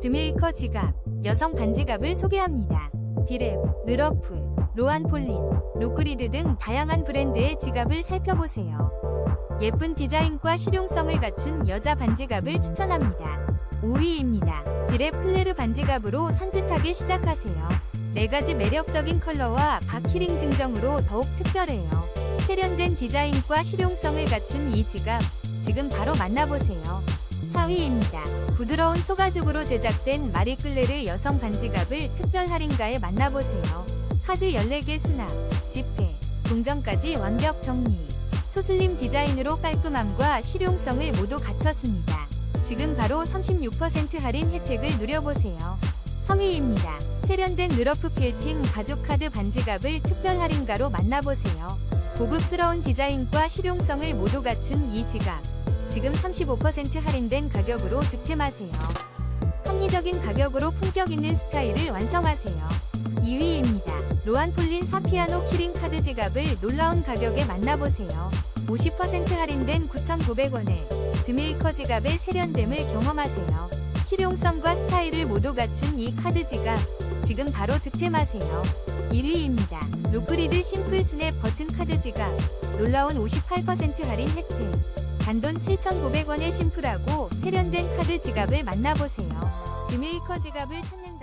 드메이커 지갑, 여성 반지갑을 소개합니다. 디랩, 르러프, 로안폴린, 로크리드 등 다양한 브랜드의 지갑을 살펴보세요. 예쁜 디자인과 실용성을 갖춘 여자 반지갑을 추천합니다. 5위입니다. 디랩 클레르 반지갑으로 산뜻하게 시작하세요. 4가지 매력적인 컬러와 바키링 증정으로 더욱 특별해요. 세련된 디자인과 실용성을 갖춘 이 지갑, 지금 바로 만나보세요. 4위입니다. 부드러운 소가죽으로 제작된 마리끌레르 여성 반지갑을 특별 할인가에 만나보세요. 카드 14개 수납, 지폐, 동전까지 완벽 정리. 초슬림 디자인으로 깔끔함과 실용성을 모두 갖췄습니다. 지금 바로 36% 할인 혜택을 누려보세요. 3위입니다. 세련된 느러프 필팅 가죽 카드 반지갑을 특별 할인가로 만나보세요. 고급스러운 디자인과 실용성을 모두 갖춘 이 지갑. 지금 35% 할인된 가격으로 득템하세요. 합리적인 가격으로 품격 있는 스타일을 완성하세요. 2위입니다. 로안폴린 사피아노 키링 카드 지갑을 놀라운 가격에 만나보세요. 50% 할인된 9,900원에 드메이커 지갑의 세련됨을 경험하세요. 실용성과 스타일을 모두 갖춘 이 카드 지갑, 지금 바로 득템하세요. 1위입니다. 로크리드 심플 스냅 버튼 카드 지갑, 놀라운 58% 할인 혜택. 단돈 7,900원의 심플하고 세련된 카드 지갑을 만나보세요. 드메이커 지갑을 찾는